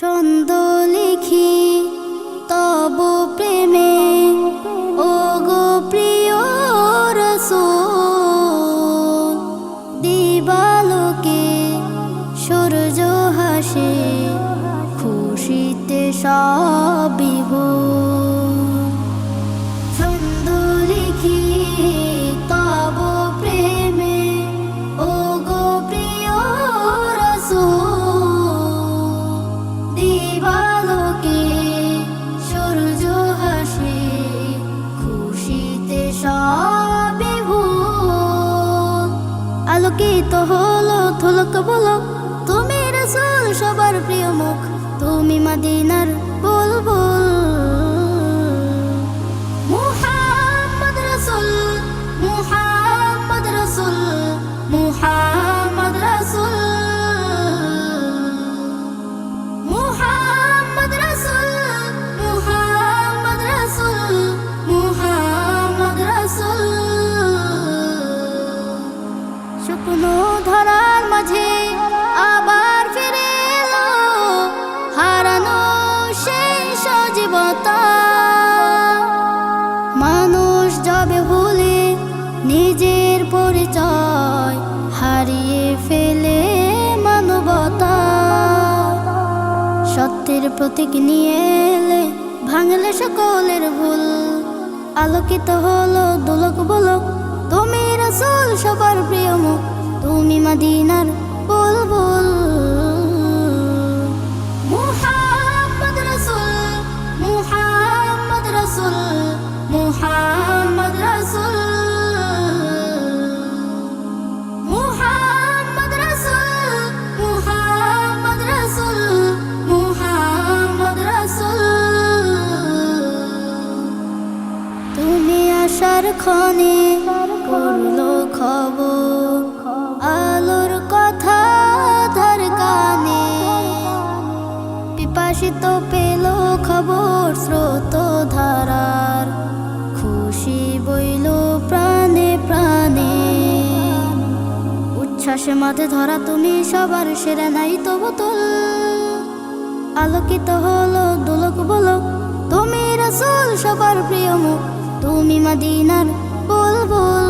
ছন্দ লিখি তব প্রেমে। ও গো প্রিয় দিবালোকে সূর্য হাসে খুশিতে সবি সূর্য খুশিতে আলোকিত হলো থলক বলো তুমি রসুল সবার প্রিয় মুখ। তুমি মদিনার বুলবুল। সত্যের প্রতীক নিয়ে এলে ভাঙলে সকলের ভুল। আলোকিত হলো দুলক বলক, তুমি রসুল, সবার প্রিয় মুখ, তুমি মদিনার বুলবুল মুহাম্মদ রসুল মুহাম্মদ রসুল, মুহাম্মদ ক্ষণে করল খবর। আলোর কথা ধার কানে পিপাসিত পেল খবর স্রোত ধারার। খুশি বইল প্রাণে প্রাণে। উচ্ছ্বাসে মাঝে ধরা তুমি সবার সেরা নাই তো বোতল আলোকিত হলো দুলক বলক তুমি রসুল সবার প্রিয় মুখ। তুমি মদিনার বুলবুল